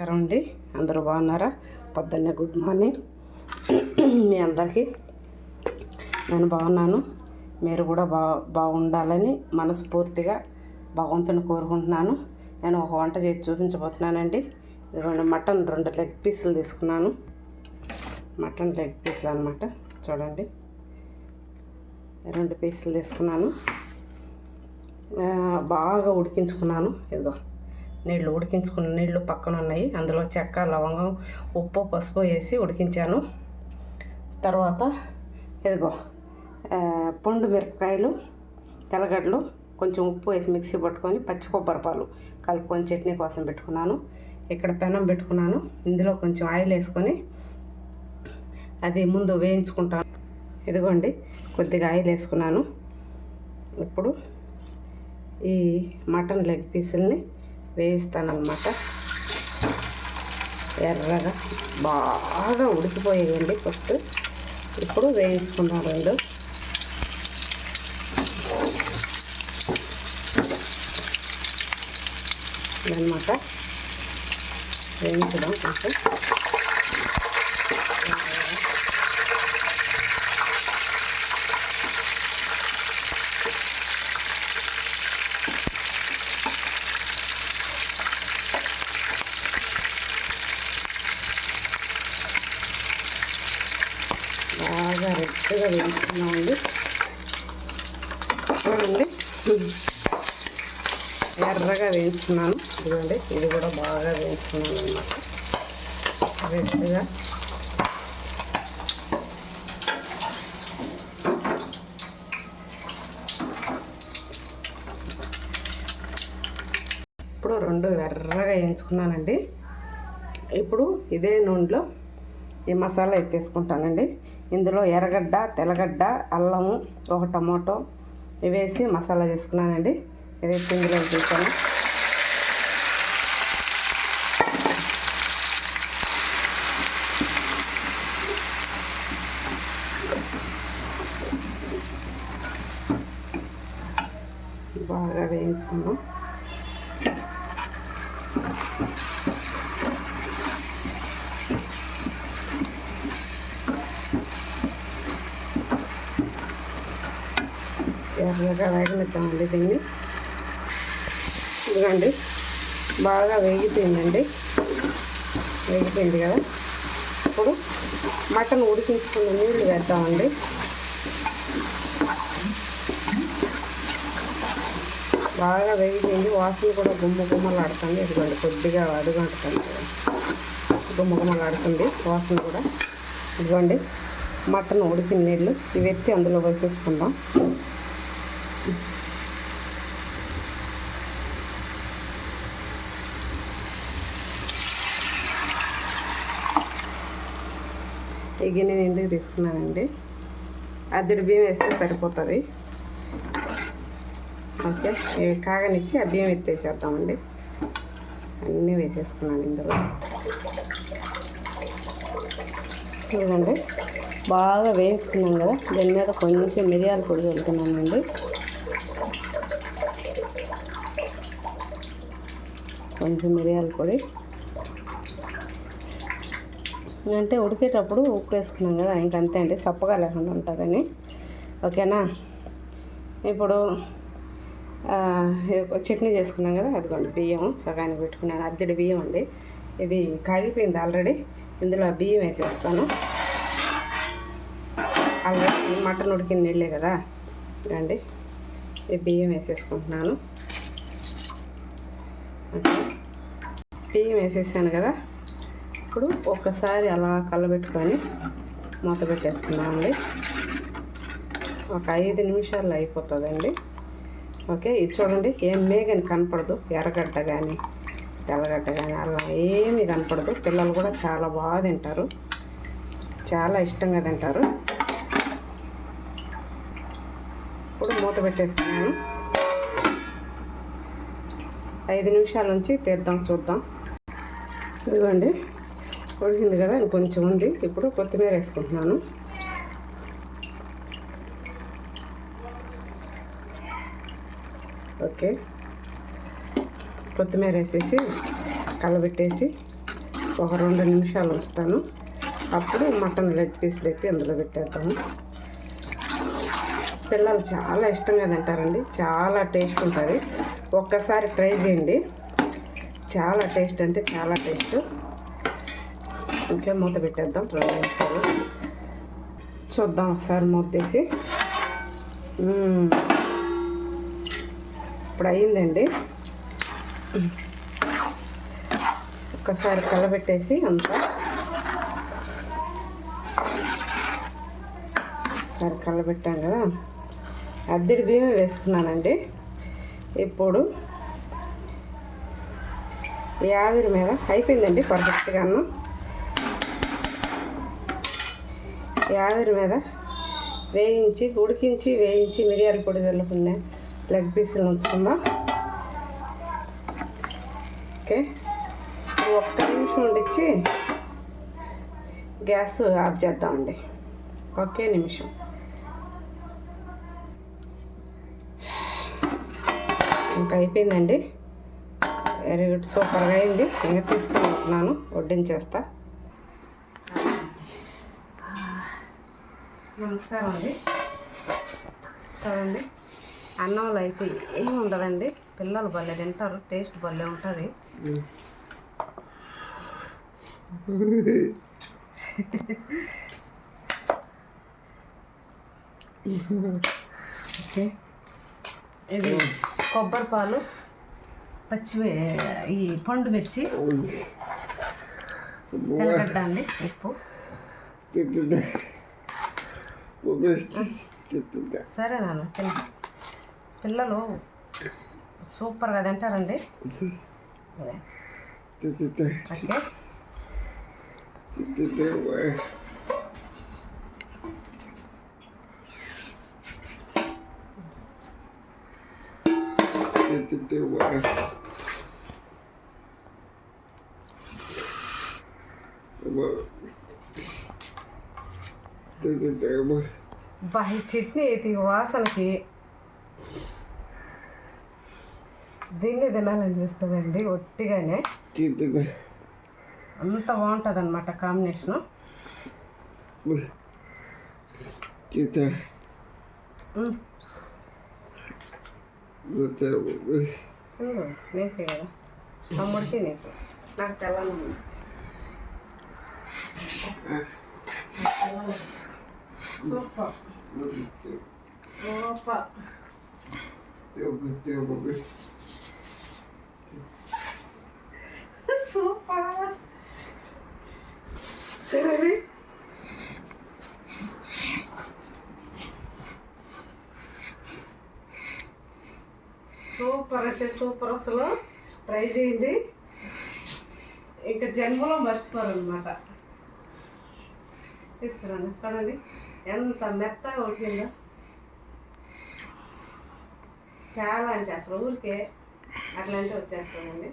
నమస్కారం అండి. అందరూ బాగున్నారా? పొద్దున్నే గుడ్ మార్నింగ్. మీ అందరికీ నేను బాగున్నాను. మీరు కూడా బా బాగుండాలని మనస్ఫూర్తిగా భగవంతుని కోరుకుంటున్నాను. నేను ఒక వంట చేసి చూపించబోతున్నానండి. ఇదిగోండి మటన్ రెండు లెగ్ పీసులు తీసుకున్నాను. మటన్ లెగ్ పీసులు అనమాట చూడండి. రెండు పీసులు తీసుకున్నాను. బాగా ఉడికించుకున్నాను. ఇదిగో. నీళ్ళు ఉడికించుకున్న నీళ్ళు పక్కన ఉన్నాయి. అందులో చెక్క లవంగం ఉప్పు పసుపు వేసి ఉడికించాను. తర్వాత ఇదిగో పండు మిరపకాయలు తెల్లగడ్డలు కొంచెం ఉప్పు వేసి మిక్సీ పట్టుకొని పచ్చి కొబ్బరి పాలు కలుపుకొని చట్నీ కోసం పెట్టుకున్నాను. ఇక్కడ పెనం పెట్టుకున్నాను. ఇందులో కొంచెం ఆయిల్ వేసుకొని అది ముందు వేయించుకుంటాను. ఇదిగోండి కొద్దిగా ఆయిల్ వేసుకున్నాను. ఇప్పుడు ఈ మటన్ లెగ్ పీసుల్ని వేయిస్తానమాట ఎర్రగా బాగా ఉడికిపోయేయండి ఫస్ట్. ఇప్పుడు వేయించుకున్నాను రెండు. అనమాట వేయించడం కొంచెం. బాగా రెడ్గా వేయించుకున్నామండి చూడండి. ఎర్రగా వేయించుకున్నాను ఇదిగోండి ఇది కూడా బాగా వేయించుకున్నాను అనమాట రెడ్గా. ఇప్పుడు రెండు ఎర్రగా వేయించుకున్నానండి. ఇప్పుడు ఇదే నూనెలో ఈ మసాలా ఎత్తేసుకుంటానండి. ఇందులో ఎర్రగడ్డ తెల్లగడ్డ అల్లము ఒక టమాటో ఇవి వేసి మసాలా చేసుకున్నానండి. ఇది ఇందులో చేశాను బాగా వేయించుకున్నాం. బాగా వేగనిద్దామండి దీన్ని. ఇదిగోండి. బాగా వేగిపోయిందండి. వేగిపోయింది కదా. ఇప్పుడు మటన్ ఉడికించుకున్న నీళ్ళు వేద్దామండి. బాగా వేగిపోయింది. వాసన కూడా గుమ్మ గుమ్మలాడుతుంది. ఇదిగోండి కొద్దిగా అడుగంటుతుంది గుమ్మ గుమ్మలాడుతుంది వాసన కూడా. ఇదిగోండి మటన్ ఉడికిన నీళ్ళు. ఇవి ఎత్తి అందులో వేసేసుకుందాం. ఈ గిన్నె నిండుకి తీసుకున్నానండి? అద్దెడు బియ్యం వేస్తే సరిపోతుంది. ఓకే ఇవి కాగనిచ్చి ఆ బియ్యం ఎత్తేసేద్దామండి. అన్నీ వేసేసుకున్నాను ఇందులో. చూడండి బాగా వేయించుకున్నాం కదా. దీని మీద కొంచెం మిరియాల పొడి వెళ్తున్నానండి కొంచెం మిరియాల పొడి. అంటే ఉడికేటప్పుడు ఉప్పు వేసుకున్నాం కదా ఇంకంతే అండి. సప్పగా లేకుండా ఉంటుందని. ఓకేనా? ఇప్పుడు చట్నీ చేసుకున్నాం కదా అదిగోండి బియ్యం సగానికి పెట్టుకున్నాను. అద్దెడి బియ్యం అండి. ఇది కాగిపోయింది ఆల్రెడీ. ఇందులో ఆ బియ్యం వేసేస్తాను. ఆల్రెడీ మటన్ ఉడికిన నీళ్ళే కదా. రండి ఈ బియ్యం వేసేసుకుంటున్నాను. ఓకే. బియ్యం వేసేసాను కదా. ఇప్పుడు ఒక్కసారి అలా కలబెట్టుకొని మూత పెట్టేసుకున్నామండి ఒక ఐదు నిమిషాల్లో అయిపోతుందండి. ఓకే ఇది చూడండి ఏం మేగని కనపడదు. ఎర్రగడ్డ కానీ తెల్లగడ్డ కానీ అలా ఏమీ కనపడదు. పిల్లలు కూడా చాలా బాగా తింటారు. చాలా ఇష్టంగా తింటారు. ఇప్పుడు మూత పెట్టేస్తున్నాను. ఐదు నిమిషాల నుంచి తీద్దాం చూద్దాం. ఇదిగోండి ఉడికింది కదా ఇంకొంచెం ఉంది. ఇప్పుడు కొత్తిమీర వేసుకుంటున్నాను. ఓకే. కొత్తిమీర వేసేసి కలబెట్టేసి ఒక రెండు నిమిషాలు వస్తాను అప్పుడు మటన్ లెగ్ పీసులు ఎత్తి అందులో పెట్టేద్దాము. పిల్లలు చాలా ఇష్టంగా తింటారండి. చాలా టేస్ట్ ఉంటుంది. ఒక్కసారి ట్రై చేయండి. చాలా టేస్ట్ అంటే చాలా టేస్ట్. ఇంకా మూత పెట్టేద్దాం రెండు నిమిషాలు చూద్దాం ఒకసారి మూత ఇప్పుడు అయ్యిందండి. ఒక్కసారి కలబెట్టేసి అంతా. ఒకసారి కలబెట్టాం కదా. అద్దెడి బియ్యం వేసుకున్నానండి. ఇప్పుడు ఈ ఆవిరి మీద అయిపోయిందండి పర్ఫెక్ట్గాను ఈ ఆవిరి మీద వేయించి ఉడికించి వేయించి మిరియాల పొడి చల్లుకున్న లెగ్ పీసులు ఉంచుకుందాం. ఓకే. ఒక్క నిమిషం ఉండిచ్చి గ్యాస్ ఆఫ్ చేద్దామండి. ఒకే నిమిషం. ఇంకా అయిపోయిందండి. వెరీ గుడ్ సూపర్గా అయింది. ఇంకా తీసుకుని ఉంటున్నాను వడ్డించేస్తా. నమస్కారం అండి. చూడండి అన్నంలో అయితే ఏమి ఉండదండి. పిల్లలు భలే తింటారు. టేస్ట్ భలే ఉంటుంది. ఓకే. ఇది కొబ్బరి పాలు పచ్చి ఈ పండు మిర్చి తెల్లగడ్డ అండి ఉప్పు. సరే నాన్న తిన పిల్లలు సూపర్గా తింటారండి. ఓకే. బా ఈ చట్నీ అయితే ఈ వాసనకి దీన్ని తినాలనిపిస్తుందండి ఒట్టిగానే అంత బాగుంటుంది అనమాట కాంబినేషను ఉమ్, ఇదిగో, నీకే కదా తమ్ముడికి నీకు నాకు తెల్లని సూపర్ సూపర్ సూపర్ చూడండి సూపర్ అంటే సూపర్ అసలు. ట్రై చేయండి. ఇంకా జన్మలో మర్చిపోరు అనమాట తీసుకురండి చూడండి. ఎంత మెత్తగా ఉడికిందో చాలా అంటే అసలు ఊరికే అట్లాంటి వచ్చేస్తుందండి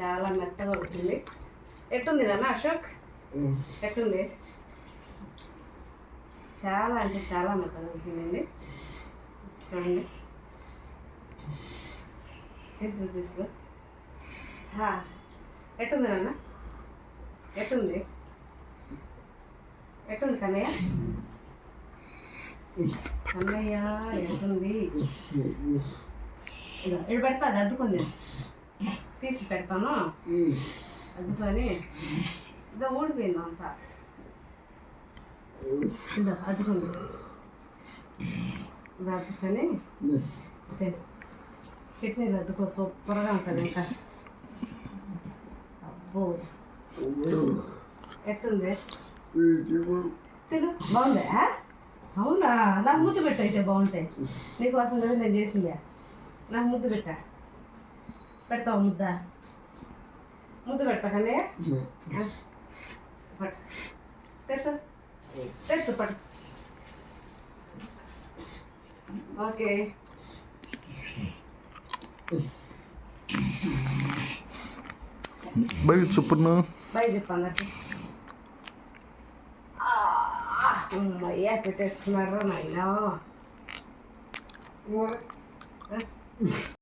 చాలా మెత్తగా ఉడికింది ఎట్టుంది నాన్న అశోక్? ఎట్టుంది? చాలా అంటే చాలా మెత్తగా ఉడికిందండి చూడండి. పీసులు ఎట్టుంది నాన్న? ఎట్టుంది? ఎట్టుంది కన్నయ్య? కన్నయ్య ఎట్టుంది? ఇదో ఇక్కడ పెడతా అది అద్దుకుంది. తీసి పెడతాను. అద్దుకొని ఇదో ఊడిపోయింది అంతా. ఇదో అద్దుకుంది. అద్దుకొని ఓకే. చట్నీ అద్దుకో సూపర్గా ఉంటుంది ఇంకా. అబ్బో. ఎట్టుంది? తిను. బాగుందా? అవునా? నాకు ముద్దు పెట్టు అయితే బాగుంటాయి. నీకోసం కదా నేను చేసిందా. నాకు ముద్దు పెట్టా. పెడతావు ముద్ద? ముద్దు పెడతా కానీ? పట్టు. తెలుసు తెలుసు పట్టు. Okay. baik supod nang. Baik, depan na. Ah, ya, yeah, pero main marrón, no.